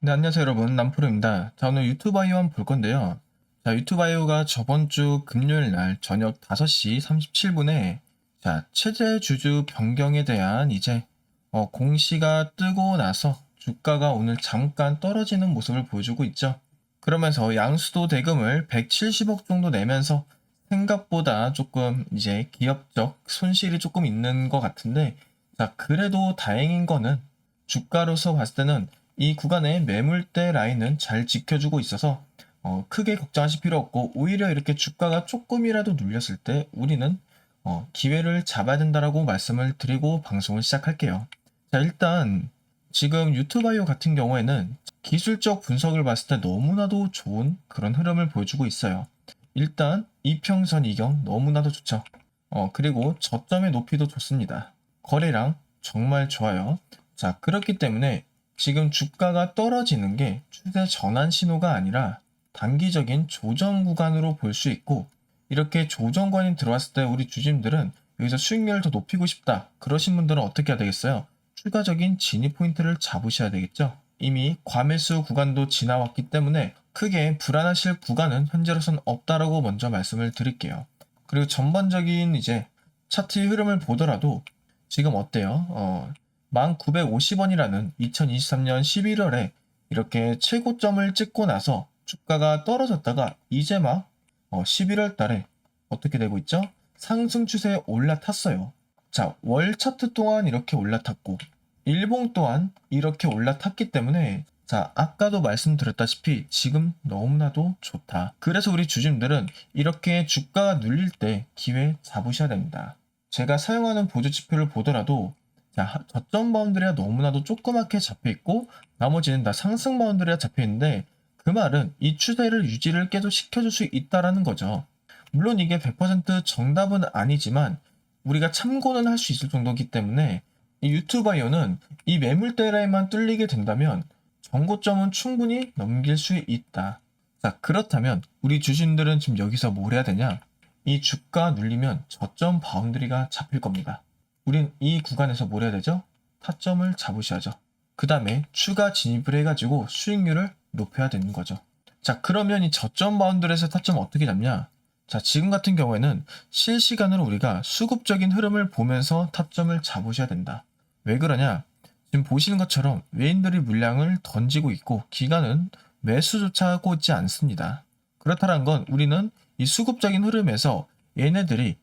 네, 안녕하세요, 여러분. 남프로입니다. 자, 오늘 유튜브 아이오 한번 볼 건데요. 자, 유튜브 아이오가 저번 주 금요일 날 저녁 5시 37분에 자, 체제 주주 변경에 대한 이제 어, 공시가 뜨고 나서 주가가 오늘 잠깐 떨어지는 모습을 보여주고 있죠. 그러면서 양수도 대금을 170억 정도 내면서 생각보다 조금 이제 기업적 손실이 조금 있는 것 같은데 자, 그래도 다행인 거는 주가로서 봤을 때는 이 구간의 매물대 라인은 잘 지켜주고 있어서 어, 크게 걱정하실 필요 없고 오히려 이렇게 주가가 조금이라도 눌렸을 때 우리는 어, 기회를 잡아야 된다라고 말씀을 드리고 방송을 시작할게요. 자 일단 지금 유튜바이오 같은 경우에는 기술적 분석을 봤을 때 너무나도 좋은 그런 흐름을 보여주고 있어요. 일단 이평선 이경 너무나도 좋죠. 어 그리고 저점의 높이도 좋습니다. 거래량 정말 좋아요. 자 그렇기 때문에 지금 주가가 떨어지는 게 추세 전환 신호가 아니라 단기적인 조정 구간으로 볼 수 있고 이렇게 조정관이 들어왔을 때 우리 주주님들은 여기서 수익률을 더 높이고 싶다. 그러신 분들은 어떻게 해야 되겠어요? 추가적인 진입 포인트를 잡으셔야 되겠죠. 이미 과매수 구간도 지나왔기 때문에 크게 불안하실 구간은 현재로서는 없다라고 먼저 말씀을 드릴게요. 그리고 전반적인 이제 차트의 흐름을 보더라도 지금 어때요? 어, 1950원이라는 2023년 11월에 이렇게 최고점을 찍고 나서 주가가 떨어졌다가 이제 막 11월 달에 어떻게 되고 있죠? 상승 추세에 올라탔어요. 자, 월 차트 동안 이렇게 올라탔고 일봉 또한 이렇게 올라탔기 때문에 자, 아까도 말씀드렸다시피 지금 너무나도 좋다. 그래서 우리 주주님들은 이렇게 주가가 눌릴 때 기회 잡으셔야 됩니다. 제가 사용하는 보조 지표를 보더라도 자, 저점 바운드리가 너무나도 조그맣게 잡혀 있고 나머지는 다 상승 바운드리가 잡혀 있는데 그 말은 이 추세를 유지를 계속 시켜줄 수 있다라는 거죠. 물론 이게 100% 정답은 아니지만 우리가 참고는 할 수 있을 정도이기 때문에 이 유튜버이어는 이 매물대 라인만 뚫리게 된다면 정고점은 충분히 넘길 수 있다. 자, 그렇다면 우리 주신들은 지금 여기서 뭘 해야 되냐? 이 주가 눌리면 저점 바운드리가 잡힐 겁니다. 우린 이 구간에서 뭘 해야 되죠? 타점을 잡으셔야죠. 그 다음에 추가 진입을 해가지고 수익률을 높여야 되는 거죠. 자, 그러면 이 저점 바운드리에서 타점 어떻게 잡냐? 자, 지금 같은 경우에는 실시간으로 우리가 수급적인 흐름을 보면서 타점을 잡으셔야 된다. 왜 그러냐? 지금 보시는 것처럼 외인들이 물량을 던지고 있고 기간은 매수조차 하고 있지 않습니다. 그렇다는 건 우리는 이 수급적인 흐름에서 얘네들이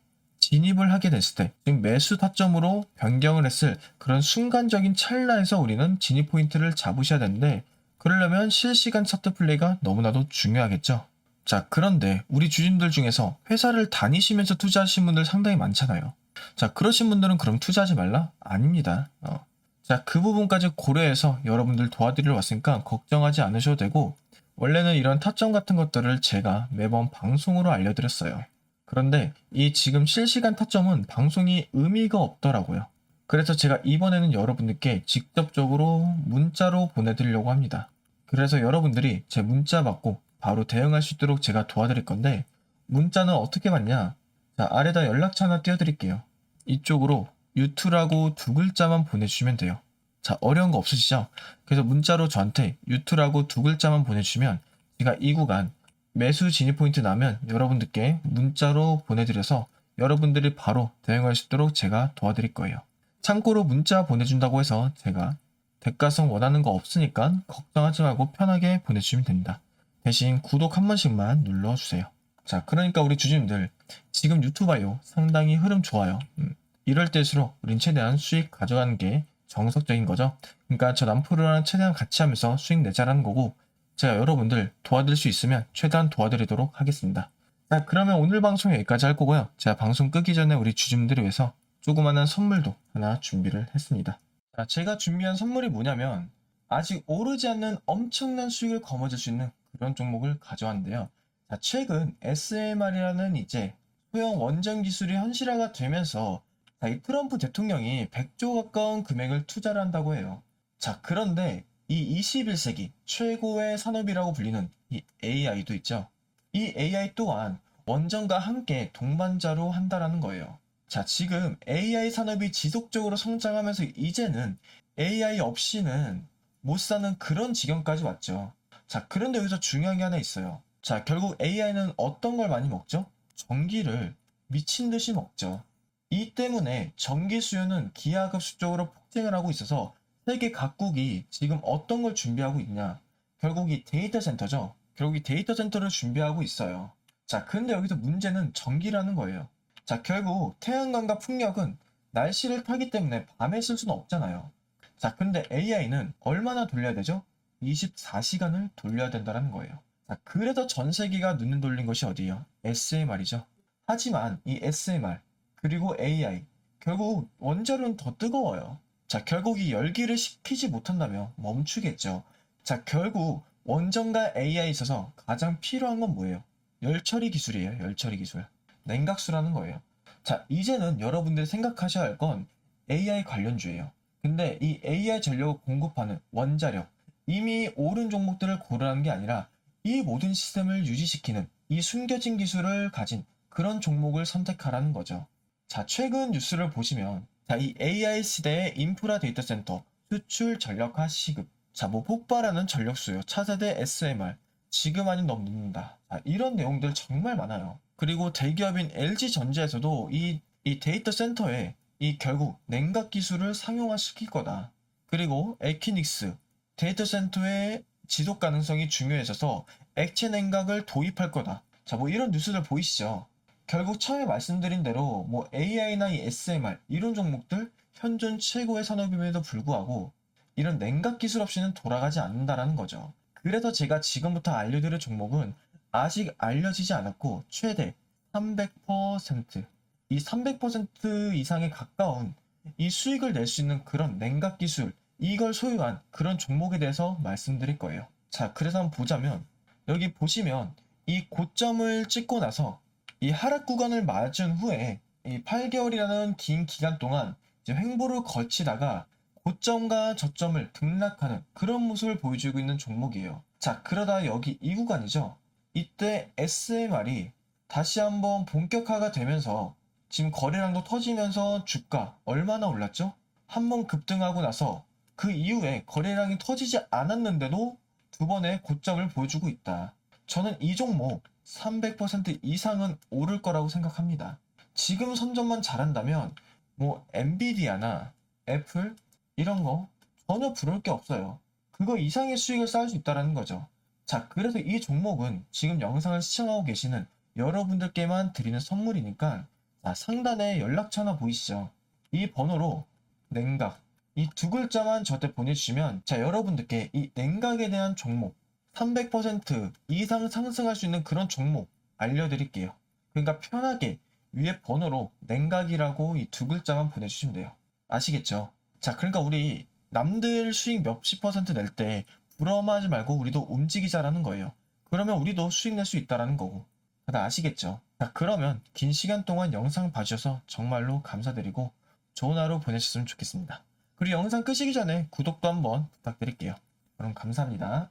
진입을 하게 됐을 때, 즉 매수 타점으로 변경을 했을 그런 순간적인 찰나에서 우리는 진입 포인트를 잡으셔야 되는데 그러려면 실시간 차트 플레이가 너무나도 중요하겠죠. 자, 그런데 우리 주주님들 중에서 회사를 다니시면서 투자하신 분들 상당히 많잖아요. 자, 그러신 분들은 그럼 투자하지 말라? 아닙니다. 어. 자, 그 부분까지 고려해서 여러분들 도와드리러 왔으니까 걱정하지 않으셔도 되고, 원래는 이런 타점 같은 것들을 제가 매번 방송으로 알려드렸어요. 그런데 이 지금 실시간 타점은 방송이 의미가 없더라고요. 그래서 제가 이번에는 여러분들께 직접적으로 문자로 보내드리려고 합니다. 그래서 여러분들이 제 문자 받고 바로 대응할 수 있도록 제가 도와드릴 건데 문자는 어떻게 받냐? 자, 아래다 연락처 하나 띄워드릴게요. 이쪽으로 유튜라고 두 글자만 보내주시면 돼요. 자, 어려운 거 없으시죠? 그래서 문자로 저한테 유튜라고 두 글자만 보내주시면 제가 이 구간 매수 진입 포인트 나면 여러분들께 문자로 보내드려서 여러분들이 바로 대응할 수 있도록 제가 도와드릴 거예요. 참고로 문자 보내준다고 해서 제가 대가성 원하는 거 없으니까 걱정하지 말고 편하게 보내주시면 됩니다. 대신 구독 한 번씩만 눌러주세요. 자, 그러니까 우리 주주님들 지금 유튜버요 상당히 흐름 좋아요. 음, 이럴 때일수록 우린 최대한 수익 가져가는 게 정석적인 거죠. 그러니까 저 남프로랑 최대한 같이 하면서 수익 내자라는 거고 제가 여러분들 도와드릴 수 있으면 최대한 도와드리도록 하겠습니다. 자, 그러면 오늘 방송 여기까지 할 거고요. 제가 방송 끄기 전에 우리 주주님들을 위해서 조그마한 선물도 하나 준비를 했습니다. 자, 제가 준비한 선물이 뭐냐면 아직 오르지 않는 엄청난 수익을 거머쥘 수 있는 그런 종목을 가져왔는데요. 자, 최근 SMR이라는 이제 소형 원전 기술이 현실화가 되면서 자, 이 트럼프 대통령이 100조 가까운 금액을 투자를 한다고 해요. 자, 그런데 이 21세기 최고의 산업이라고 불리는 이 AI도 있죠. 이 AI 또한 원전과 함께 동반자로 한다라는 거예요. 자, 지금 AI 산업이 지속적으로 성장하면서 이제는 AI 없이는 못 사는 그런 지경까지 왔죠. 자, 그런데 여기서 중요한 게 하나 있어요. 자, 결국 AI는 어떤 걸 많이 먹죠? 전기를 미친 듯이 먹죠. 이 때문에 전기 수요는 기하급수적으로 폭증을 하고 있어서 세계 각국이 지금 어떤 걸 준비하고 있냐? 결국 이 데이터 센터죠. 결국 이 데이터 센터를 준비하고 있어요. 자, 근데 여기서 문제는 전기라는 거예요. 자, 결국 태양광과 풍력은 날씨를 타기 때문에 밤에 쓸 수는 없잖아요. 자, 근데 AI는 얼마나 돌려야 되죠? 24시간을 돌려야 된다는 거예요. 자, 그래서 전 세계가 눈을 돌린 것이 어디예요? SMR이죠. 하지만 이 SMR 그리고 AI 결국 원자로는 더 뜨거워요. 자, 결국 이 열기를 식히지 못한다면 멈추겠죠. 자, 결국 원전과 AI에 있어서 가장 필요한 건 뭐예요? 열처리 기술이에요. 열처리 기술. 냉각수라는 거예요. 자, 이제는 여러분들이 생각하셔야 할 건 AI 관련주예요. 근데 이 AI 전력을 공급하는 원자력, 이미 오른 종목들을 고르라는 게 아니라 이 모든 시스템을 유지시키는 이 숨겨진 기술을 가진 그런 종목을 선택하라는 거죠. 자, 최근 뉴스를 보시면, 자, 이 AI 시대의 인프라 데이터 센터, 수출 전력화 시급, 자, 뭐 폭발하는 전력 수요, 차세대 SMR, 지금 아닌 너무 늦는다. 자, 이런 내용들 정말 많아요. 그리고 대기업인 LG전자에서도 이, 이 데이터 센터에 이 결국 냉각 기술을 상용화 시킬 거다. 그리고 에키닉스, 데이터 센터의 지속 가능성이 중요해져서 액체 냉각을 도입할 거다. 자, 뭐 이런 뉴스들 보이시죠? 결국 처음에 말씀드린 대로 뭐 AI나 이 SMR 이런 종목들 현존 최고의 산업임에도 불구하고 이런 냉각 기술 없이는 돌아가지 않는다라는 거죠. 그래서 제가 지금부터 알려드릴 종목은 아직 알려지지 않았고 최대 300%, 이 300% 이상에 가까운 이 수익을 낼 수 있는 그런 냉각 기술, 이걸 소유한 그런 종목에 대해서 말씀드릴 거예요. 자, 그래서 한번 보자면 여기 보시면 이 고점을 찍고 나서 이 하락 구간을 맞은 후에 이 8개월이라는 긴 기간 동안 이제 횡보를 거치다가 고점과 저점을 등락하는 그런 모습을 보여주고 있는 종목이에요. 자, 그러다 여기 이 구간이죠. 이때 SMR이 다시 한번 본격화가 되면서 지금 거래량도 터지면서 주가 얼마나 올랐죠? 한번 급등하고 나서 그 이후에 거래량이 터지지 않았는데도 두 번의 고점을 보여주고 있다. 저는 이 종목 300% 이상은 오를 거라고 생각합니다. 지금 선점만 잘한다면 뭐 엔비디아나 애플 이런 거 전혀 부를 게 없어요. 그거 이상의 수익을 쌓을 수 있다는 거죠. 자, 그래서 이 종목은 지금 영상을 시청하고 계시는 여러분들께만 드리는 선물이니까 자, 상단에 연락처 하나 보이시죠? 이 번호로 냉각 이 두 글자만 저한테 보내주시면 자 여러분들께 이 냉각에 대한 종목 300% 이상 상승할 수 있는 그런 종목 알려드릴게요. 그러니까 편하게 위에 번호로 냉각이라고 이 두 글자만 보내주시면 돼요. 아시겠죠? 자, 그러니까 우리 남들 수익 몇십 퍼센트 낼 때 부러워하지 말고 우리도 움직이자라는 거예요. 그러면 우리도 수익 낼 수 있다라는 거고. 다들 아시겠죠? 자, 그러면 긴 시간 동안 영상 봐주셔서 정말로 감사드리고 좋은 하루 보내셨으면 좋겠습니다. 그리고 영상 끄시기 전에 구독도 한번 부탁드릴게요. 그럼 감사합니다.